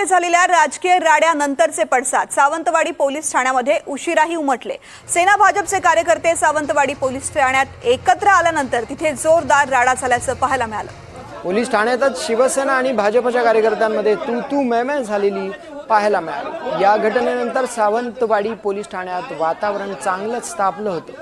सावंतवाडीमध्ये झालेल्या राजकीय राड्यानंतरचे पडसाद. सावंतवाडी पोलीस ठाण्यामध्ये उशिराही उमटले. सेना भाजपचे कार्यकर्ते सावंतवाडी पोलीस ठाण्यात एकत्र आल्यानंतर तिथे जोरदार राडा झाल्याचं पाहायला मिळालं. पोलीस ठाण्यातच शिवसेना आणि भाजपच्या कार्यकर्त्यांमध्ये तू तू मैमय झालेली पाहायला मिळाली. या घटनेनंतर सावंतवाडी पोलीस ठाण्यात वातावरण चांगलंच तापलं होतं.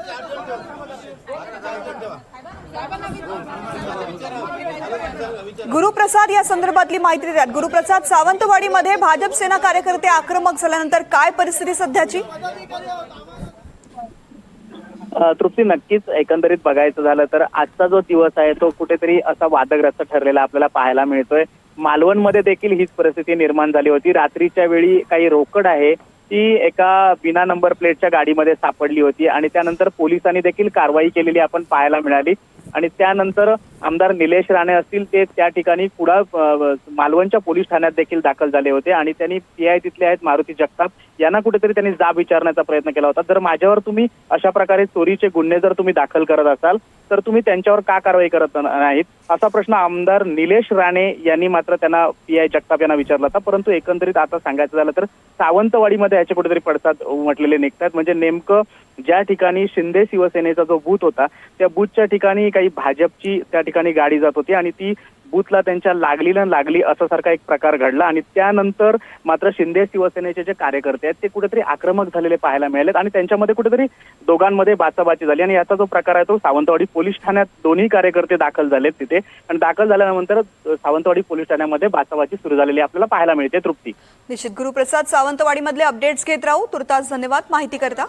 गुरुप्रसाद या संदर्भातली माहिती देतात. गुरुप्रसाद सावंतवाडीमध्ये भाजप सेना कार्यकर्ते आक्रमक झाल्यानंतर काय परिस्थिती सध्याची? तृप्ती नक्कीच एकंदरीत बघायचं झालं तर आजचा जो दिवस आहे तो कुठेतरी असा वादग्रस्त ठरलेला आपल्याला पाहायला मिळतोय. मालवणमध्ये देखील हीच परिस्थिती निर्माण झाली होती. रात्रीच्या वेळी काही रोकड आहे ती एका बिना नंबर प्लेटच्या गाडीमध्ये सापडली होती आणि त्यानंतर पोलिसांनी देखील कारवाई केलेली आपण पाहायला मिळाली. आणि त्यानंतर आमदार निलेश राणे असतील ते त्या ठिकाणी कुडा मालवणच्या पोलीस ठाण्यात देखील दाखल झाले होते आणि त्यांनी पीआय तिथले आहेत मारुती जगताप. यांना कुठेतरी त्यांनी जाब विचारण्याचा प्रयत्न केला होता. जर माझ्यावर तुम्ही अशा प्रकारे चोरीचे गुन्हे जर तुम्ही दाखल करत असाल तर तुम्ही त्यांच्यावर का कारवाई करत नाहीत? असा प्रश्न आमदार निलेश राणे यांनी मात्र त्यांना पी आय जगताप यांना विचारला होता. परंतु एकंदरीत आता सांगायचं झालं तर सावंतवाडीमध्ये याचे कुठेतरी पडसाद उमटलेले निघतात म्हणजे नेमकं ज्या ठिकाणी शिंदे शिवसेनेचा जो बूथ होता त्या बूथच्या ठिकाणी काही भाजपची त्या ठिकाणी गाडी जात होती आणि ती बूथला त्यांच्या लागली ना लागली असा सारखा एक प्रकार घडला आणि त्यानंतर मात्र शिंदे शिवसेनेचे जे कार्यकर्ते आहेत ते कुठेतरी आक्रमक झालेले पाहायला मिळालेत आणि त्यांच्यामध्ये कुठेतरी दोघांमध्ये बाचाबाची झाली आणि याचा जो प्रकार आहे तो सावंतवाडी पोलीस ठाण्यात दोन्ही कार्यकर्ते दाखल झालेत तिथे. आणि दाखल झाल्यानंतर सावंतवाडी पोलीस ठाण्यामध्ये बाचाबाची सुरू झालेली आपल्याला पाहायला मिळते तृप्ती. निश्चित. गुरुप्रसाद सावंतवाडीमधले अपडेट्स घेत राहू. तुर्तास धन्यवाद. माहिती करता